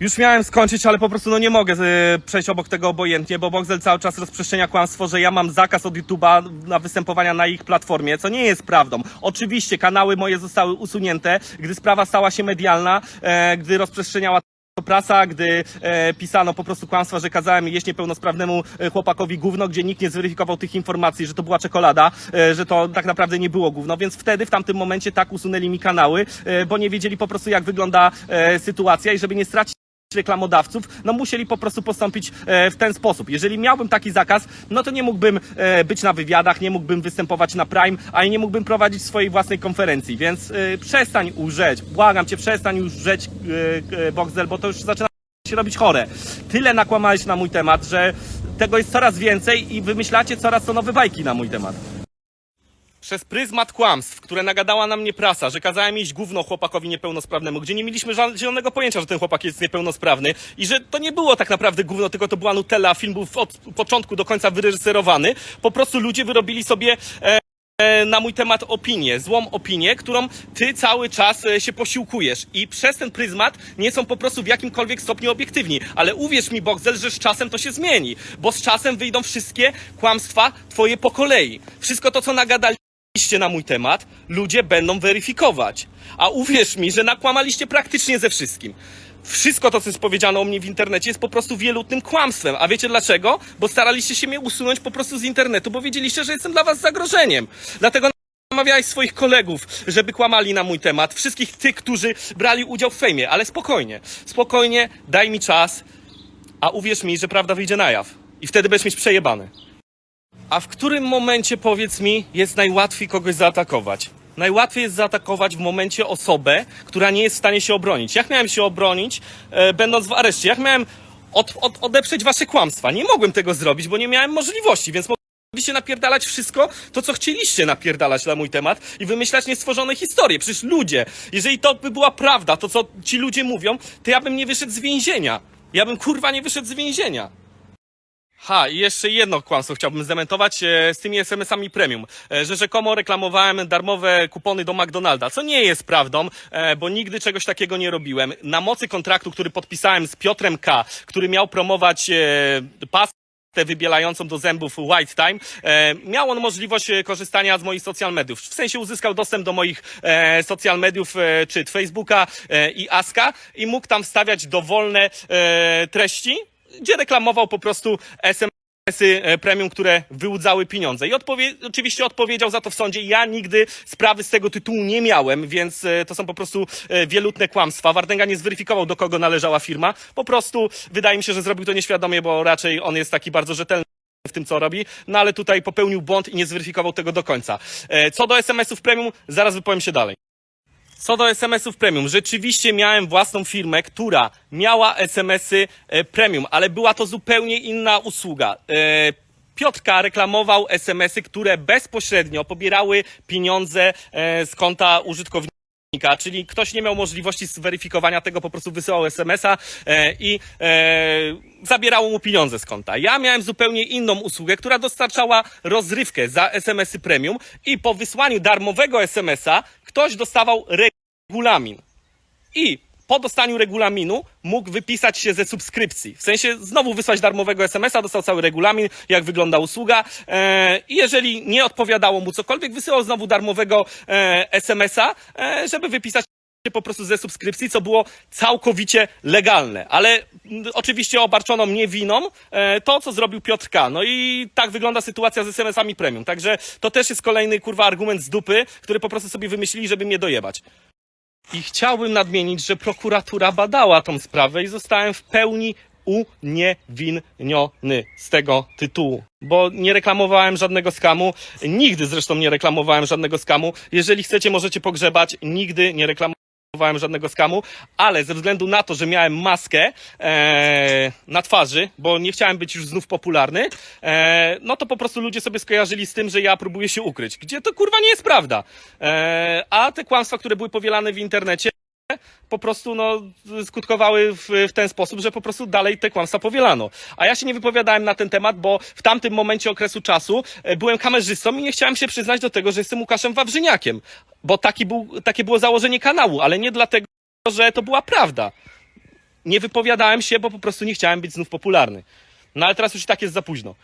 Już miałem skończyć, ale po prostu no nie mogę y, przejść obok tego obojętnie, bo Boxel cały czas rozprzestrzenia kłamstwo, że ja mam zakaz od YouTube'a na występowania na ich platformie, co nie jest prawdą. Oczywiście kanały moje zostały usunięte, gdy sprawa stała się medialna, e, gdy rozprzestrzeniała to prasa, gdy e, pisano po prostu kłamstwa, że kazałem jeść niepełnosprawnemu e, chłopakowi gówno, gdzie nikt nie zweryfikował tych informacji, że to była czekolada, e, że to tak naprawdę nie było gówno, więc wtedy w tamtym momencie tak usunęli mi kanały, e, bo nie wiedzieli po prostu jak wygląda e, sytuacja i żeby nie stracić reklamodawców, no musieli po prostu postąpić e, w ten sposób. Jeżeli miałbym taki zakaz, no to nie mógłbym e, być na wywiadach, nie mógłbym występować na Prime, a i nie mógłbym prowadzić swojej własnej konferencji, więc e, przestań urzeć, błagam cię, przestań już rzeć Boxdel, bo to już zaczyna się robić chore. Tyle nakłamałeś na mój temat, że tego jest coraz więcej i wymyślacie coraz to nowe bajki na mój temat. Przez pryzmat kłamstw, które nagadała na mnie prasa, że kazałem iść gówno chłopakowi niepełnosprawnemu, gdzie nie mieliśmy ża- zielonego pojęcia, że ten chłopak jest niepełnosprawny i że to nie było tak naprawdę gówno, tylko to była Nutella, film był od początku do końca wyreżyserowany. Po prostu ludzie wyrobili sobie e, e, na mój temat opinię, złą opinię, którą ty cały czas e, się posiłkujesz. I przez ten pryzmat nie są po prostu w jakimkolwiek stopniu obiektywni. Ale uwierz mi, Boxel, że z czasem to się zmieni, bo z czasem wyjdą wszystkie kłamstwa twoje po kolei. Wszystko to, co nagadali Iście na mój temat, ludzie będą weryfikować. A uwierz mi, że nakłamaliście praktycznie ze wszystkim. Wszystko to, co jest powiedziane o mnie w internecie, jest po prostu wielutnym kłamstwem. A wiecie dlaczego? Bo staraliście się mnie usunąć po prostu z internetu, bo wiedzieliście, że jestem dla was zagrożeniem. Dlatego namawiałeś swoich kolegów, żeby kłamali na mój temat. Wszystkich tych, którzy brali udział w fejmie. Ale spokojnie, spokojnie, daj mi czas, a uwierz mi, że prawda wyjdzie na jaw. I wtedy będziesz mieć. A w którym momencie, powiedz mi, jest najłatwiej kogoś zaatakować? Najłatwiej jest zaatakować w momencie osobę, która nie jest w stanie się obronić. Jak miałem się obronić, e, będąc w areszcie? Jak miałem od, od, odeprzeć wasze kłamstwa? Nie mogłem tego zrobić, bo nie miałem możliwości, więc mogliście napierdalać wszystko, to co chcieliście napierdalać na mój temat i wymyślać niestworzone historie. Przecież ludzie, jeżeli to by była prawda, to co ci ludzie mówią, to ja bym nie wyszedł z więzienia. Ja bym kurwa nie wyszedł z więzienia. Ha, i jeszcze jedno kłamstwo chciałbym zdementować e, z tymi SMS-ami premium, e, że rzekomo reklamowałem darmowe kupony do McDonalda, co nie jest prawdą, e, bo nigdy czegoś takiego nie robiłem. Na mocy kontraktu, który podpisałem z Piotrem K., który miał promować e, pas wybielającą do zębów White Time, e, miał on możliwość e, korzystania z moich social mediów. W sensie uzyskał dostęp do moich e, social mediów, e, czy Facebooka e, i Aska i mógł tam wstawiać dowolne e, treści, gdzie reklamował po prostu SMS-y e, premium, które wyłudzały pieniądze. I odpowie- oczywiście odpowiedział za to w sądzie. Ja nigdy sprawy z tego tytułu nie miałem, więc e, to są po prostu e, wielutne kłamstwa. Wardęga nie zweryfikował, do kogo należała firma. Po prostu wydaje mi się, że zrobił to nieświadomie, bo raczej on jest taki bardzo rzetelny w tym, co robi, no ale tutaj popełnił błąd i nie zweryfikował tego do końca. Co do SMS-ów premium, zaraz wypowiem się dalej. Co do SMS-ów premium, rzeczywiście miałem własną firmę, która miała SMS-y e, premium, ale była to zupełnie inna usługa. E, Piotrka reklamował SMS-y, które bezpośrednio pobierały pieniądze e, z konta użytkownika czyli ktoś nie miał możliwości zweryfikowania tego, po prostu wysyłał SMS-a e, i e, zabierało mu pieniądze z konta. Ja miałem zupełnie inną usługę, która dostarczała rozrywkę za SMS-y premium i po wysłaniu darmowego SMS-a ktoś dostawał regulamin. I po dostaniu regulaminu mógł wypisać się ze subskrypcji. W sensie znowu wysłać darmowego SMS-a, dostał cały regulamin, jak wygląda usługa. E, I jeżeli nie odpowiadało mu cokolwiek, wysyłał znowu darmowego e, SMS-a, e, żeby wypisać się po prostu ze subskrypcji, co było całkowicie legalne. Ale mm, oczywiście obarczono mnie winą to, co zrobił Piotr K. No i tak wygląda sytuacja z SMS-ami premium. Także to też jest kolejny kurwa argument z dupy, który po prostu sobie wymyślili, żeby mnie dojebać. I chciałbym nadmienić, że prokuratura badała tą sprawę i zostałem w pełni uniewinniony z tego tytułu. Bo nie reklamowałem żadnego skamu, nigdy zresztą nie reklamowałem żadnego skamu. Jeżeli chcecie, możecie pogrzebać, nigdy nie reklamowałem żadnego skamu, ale ze względu na to, że miałem maskę e, na twarzy, bo nie chciałem być już znów popularny, e, no to po prostu ludzie sobie skojarzyli z tym, że ja próbuję się ukryć, gdzie to kurwa nie jest prawda. E, a te kłamstwa, które były powielane w internecie, po prostu no, skutkowały w, w ten sposób, że po prostu dalej te kłamstwa powielano. A ja się nie wypowiadałem na ten temat, bo w tamtym momencie okresu czasu e, byłem kamerzystą i nie chciałem się przyznać do tego, że jestem Łukaszem Wawrzyniakiem, bo taki był, takie było założenie kanału, ale nie dlatego, że to była prawda. nie wypowiadałem się, bo po prostu nie chciałem być znów popularny. No ale teraz już i tak jest za późno.